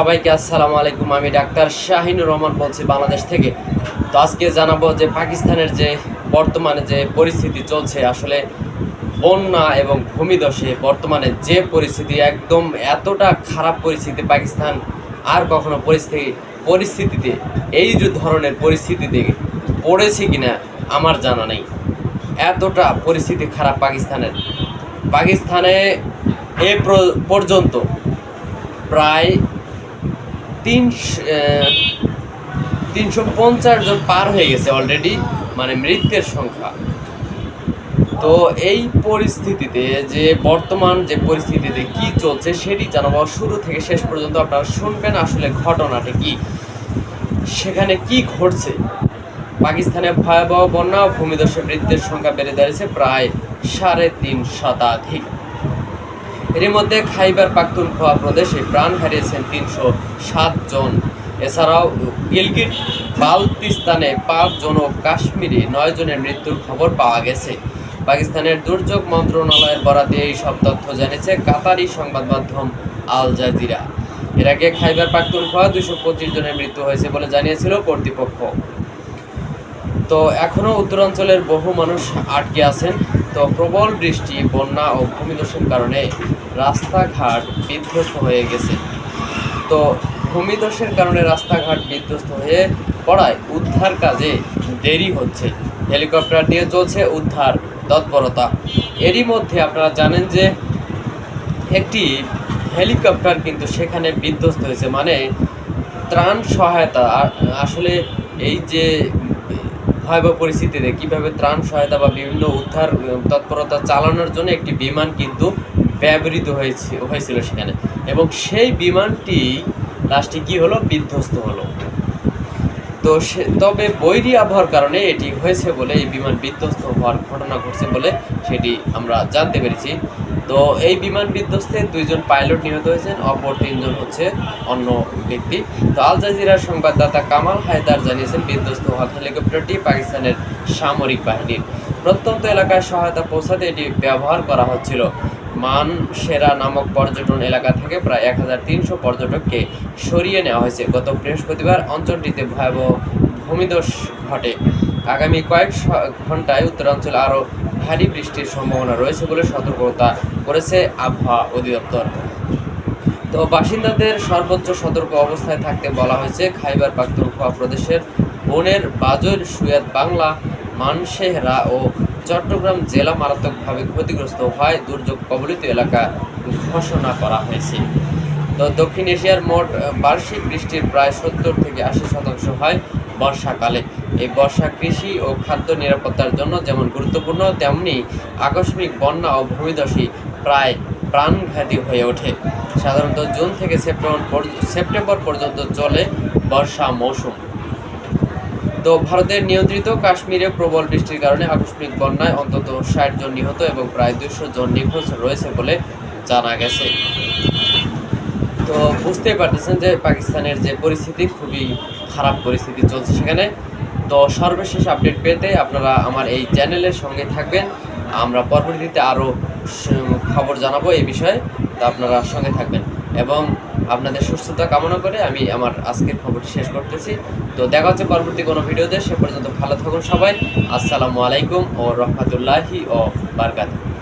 সবাইকে আসসালামু আলাইকুম, আমি ডাক্তার শাহিনুর রহমান বলছি বাংলাদেশ থেকে। তো আজকে জানাব যে পাকিস্তানের যে বর্তমানে যে পরিস্থিতি চলছে, আসলে বন্যা এবং ভূমিধসে বর্তমানে যে পরিস্থিতি একদম এতটা খারাপ পরিস্থিতি পাকিস্তান আর কখনো পরিস্থিতি, পরিস্থিতিতে, এই যে ধরনের পরিস্থিতিতে পড়েছে কিনা আমার জানা নেই। এতটা পরিস্থিতি খারাপ পাকিস্তানের। পাকিস্তানে এ পর্যন্ত প্রায় তিন তিনশো পঞ্চাশ জন পার হয়ে গেছে অলরেডি মানে মৃত্যুর সংখ্যা। তো এই পরিস্থিতিতে যে বর্তমান যে পরিস্থিতিতে কি চলছে সেটি জানাব। শুরু থেকে শেষ পর্যন্ত আপনারা শুনবেন আসলে ঘটনাটা কি। সেখানে কি ঘটছে? পাকিস্তানে ভয়াবহ বন্যা, ভূমিধসে মৃত্যুর সংখ্যা বেড়ে দাঁড়িয়েছে প্রায় সাড়ে তিন শতাধিক। এর মধ্যে খাইবার পাখতুনখোয়া প্রদেশে প্রাণ হারিয়েছেন তিনশো সাত জন। এছাড়াও গিলগিট, বালতিস্তানে পাঁচ জন ও কাশ্মীরে নয় জনের মৃত্যুর খবর পাওয়া গেছে। পাকিস্তানের দুর্যোগ মন্ত্রণালয়ের বরাতে এই সব তথ্য জানিয়েছে কাতারি সংবাদ মাধ্যম আল জাজিরা। এর আগে খাইবার পাখতুনখোয়া দুশো পঁচিশ জনের মৃত্যু হয়েছে বলে জানিয়েছিল কর্তৃপক্ষ। তো এখনও উত্তরাঞ্চলের বহু মানুষ আটকে আছেন। তো প্রবল বৃষ্টি, বন্যা ও ভূমিধসের কারণে রাস্তাঘাট বিধ্বস্ত হয়ে গেছে। তো ভূমিধসের কারণে রাস্তাঘাট বিধ্বস্ত হয়ে পড়ায় উদ্ধার কাজে দেরি হচ্ছে। হেলিকপ্টার দিয়ে চলছে উদ্ধার তৎপরতা। এরই মধ্যে আপনারা জানেন যে একটি হেলিকপ্টার কিন্তু সেখানে বিধ্বস্ত হয়েছে। মানে ত্রাণ সহায়তা আসলে এই যে ভয়াবহ পরিস্থিতিতে কীভাবে ত্রাণ সহায়তা বা বিভিন্ন উদ্ধার তৎপরতা চালানোর জন্য একটি বিমান কিন্তু ব্যবহৃত হয়েছে, হয়েছিল সেখানে। এবং সেই বিমানটি লাস্টে কি হলো? বিধ্বস্ত হলো। তো সে, তবে বৈরী আবহাওয়ার কারণে এটি হয়েছে বলে এই বিমান বিধ্বস্ত হওয়ার ঘটনা ঘটছে বলে সেটি আমরা জানতে পেরেছি। তো এই বিমান বিধ্বস্তে দুইজন পাইলট নিহত হয়েছেন, অপর তিনজন হচ্ছে অন্য ব্যক্তি। তো আল জাজিরার সংবাদদাতা কামাল হায়দার জানিয়েছেন, বিধ্বস্ত হওয়া হেলিকপ্টারটি পাকিস্তানের সামরিক বাহিনীর। প্রত্যন্ত এলাকায় সহায়তা পৌঁছাতে এটি ব্যবহার করা হচ্ছিল। মানসেরা নামক পর্যটন এলাকা থেকে প্রায় এক হাজার তিনশো পর্যটককে সরিয়ে নেওয়া হয়েছে। গত বৃহস্পতিবার অঞ্চলটিতে ভয়াবহ ভূমিধস ঘটে। আগামী কয়েক ঘন্টায় উত্তরাঞ্চলে আরও ভারী বৃষ্টির সম্ভাবনা রয়েছে বলে সতর্কতা করেছে আবহাওয়া অধিদপ্তর। তো বাসিন্দাদের সর্বোচ্চ সতর্ক অবস্থায় থাকতে বলা হয়েছে, খাইবার পাখতুনখোয়া প্রদেশের বনের বাজর সুয়াদ বাংলা, মানসেহরা ও চট্টগ্রাম জেলা মারাত্মকভাবে ক্ষতিগ্রস্ত হয় দুর্যোগ কবলিত এলাকা ঘোষণা করা হয়েছে। তো দক্ষিণ এশিয়ার মোট বার্ষিক বৃষ্টির প্রায় সত্তর থেকে আশি শতাংশ হয় বর্ষাকালে। এই বর্ষা কৃষি ও খাদ্য নিরাপত্তার জন্য যেমন গুরুত্বপূর্ণ, তেমনি আকস্মিক বন্যা ও ভূমিধসী প্রায় প্রাণঘাতী হয়ে ওঠে। সাধারণত জুন থেকে সেপ্টেম্বর সেপ্টেম্বর পর্যন্ত চলে বর্ষা মৌসুম। ভারতের নিয়ন্ত্রিত কাশ্মীরে প্রবল বৃষ্টির কারণে আকস্মিক বন্যায় অন্তত ষাট জন নিহত এবং প্রায় দুশো জন নিখোঁজ রয়েছে বলে জানা গেছে। তো বুঝতেই পারতেছেন যে পাকিস্তানের যে পরিস্থিতি, খুবই খারাপ পরিস্থিতি চলছে সেখানে। তো সর্বশেষ আপডেট পেতে আপনারা আমার এই চ্যানেলের সঙ্গে থাকবেন। আমরা পরবর্তীতে আরও খবর জানাব এই বিষয়ে, তো আপনারা সঙ্গে থাকবেন। এবং আপনাদের সুস্থতা কামনা করে আমি আমার আজকের খবরটি শেষ করতেছি। তো দেখা হচ্ছে পরবর্তী কোনো ভিডিওতে। সে পর্যন্ত ভালো থাকুন সবাই। আসসালামু আলাইকুম ও রহমতুল্লাহি ও বারকাতুহ।